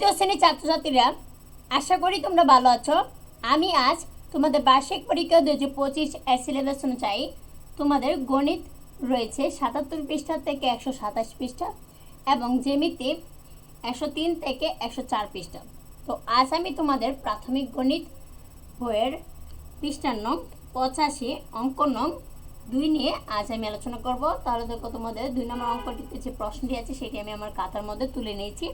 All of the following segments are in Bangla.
তৃতীয় শ্রেণির ছাত্রছাত্রীরা, আশা করি তোমরা ভালো আছো। আমি আজ তোমাদের বার্ষিক পরীক্ষা দু হাজার পঁচিশ সিলেবাস অনুযায়ী তোমাদের গণিত রয়েছে সাতাত্তর পৃষ্ঠা থেকে একশো সাতাশ পৃষ্ঠা এবং জেমিতে একশো তিন থেকে একশো চার পৃষ্ঠা। তো আজ আমি তোমাদের প্রাথমিক গণিত বইয়ের পৃষ্ঠার নং পঁচাশি, অঙ্ক নং দুই নিয়ে আজ আমি আলোচনা করব। তাহলে দেখো তোমাদের দুই নম্বর অঙ্কটিতে যে প্রশ্নটি আছে, সেটি আমি আমার কাতার মধ্যে তুলে নিয়েছি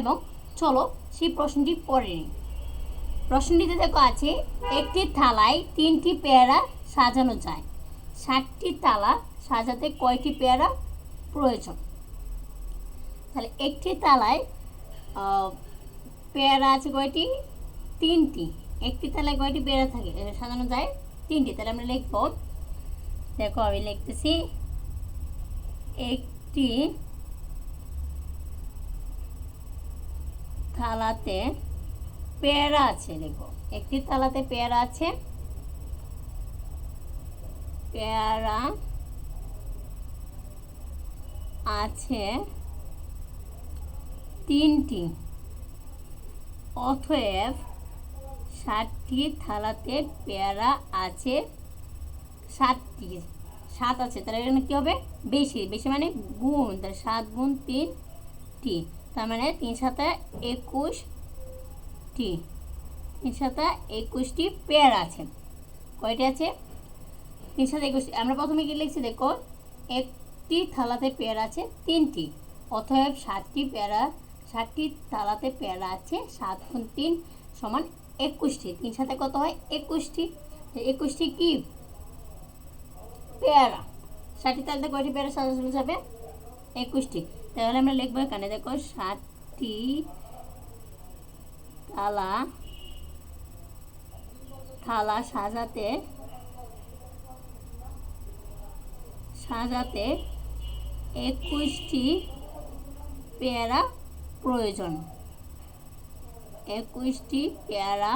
এবং চলো সেই প্রশ্নটি পড়ে নিই। প্রশ্নটিতে দেখো আছে, একটি থালায় তিনটি পেয়ারা সাজানো যায়। ষাটটি তালা সাজাতে কয়টি পেয়ারা প্রয়োজন? তাহলে একটি তালায় পেয়ারা আছে কয়টি? তিনটি। একটি তালায় কয়টি পেয়ারা থাকে? সাজানো যায় তিনটি। তাহলে আমরা লিখব, দেখো আমি লিখতেছি, একটি থালাতে পেয়ারা আছে দেখো একটি থালাতে পেয়ারা আছে। পেয়ারা আছে তিনটি। অতএব ষাটটি থালাতে পেয়ারা আছে। সাতটি, সাত আছে, তাহলে এখানে কী হবে? বেশি বেশি মানে গুণ, তাহলে সাত গুণ তিন টি তার মানে তিন সাথে একুশটি তিন সাথে একুশটি পেয়ারা আছে। কয়টি আছে? তিন সাথে একুশ আমরা প্রথমে কি লিখছি দেখো? একটি থালাতে পেয়ারা আছে তিনটি, অতএব সাতটি পেয়ারা ষাটটি থালাতে পেয়ারা আছে সাত গুণ তিন সমান একুশটি তিন সাথে কত হয়? একুশটি একুশটি কি? পেয়ারা ষাটটি তালতে কয়টি পেয়ারা সাজানো যাবে? একুশটি তাহলে আমরা লিখব এখানে, দেখো, ষাটটি থালা থালা সাজাতে সাজাতে একুশটি পেয়ারা প্রয়োজন। একুশটি পেয়ারা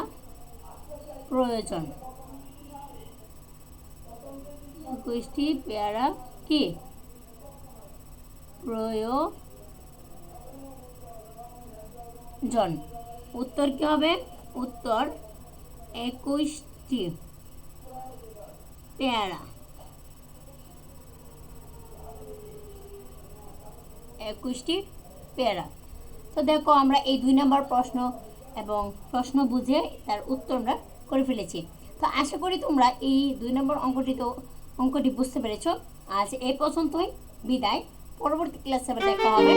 প্রয়োজন। একুশটি পেয়ারা কি? প্রয়োজন। উত্তর কি হবে? উত্তর একুশটি। পেয়ারা। একুশটি পেয়ারা। তো দেখো আমরা এই দুই নম্বর প্রশ্ন এবং প্রশ্ন বুঝে তার উত্তর আমরা করে ফেলেছি। তো আশা করি তোমরা এই দুই নম্বর অঙ্কটি তো অঙ্কটি বুঝতে পেরেছ। আজ এই পর্যন্তই। বিদায়। পরবর্তী ক্লাসে আবার দেখা হবে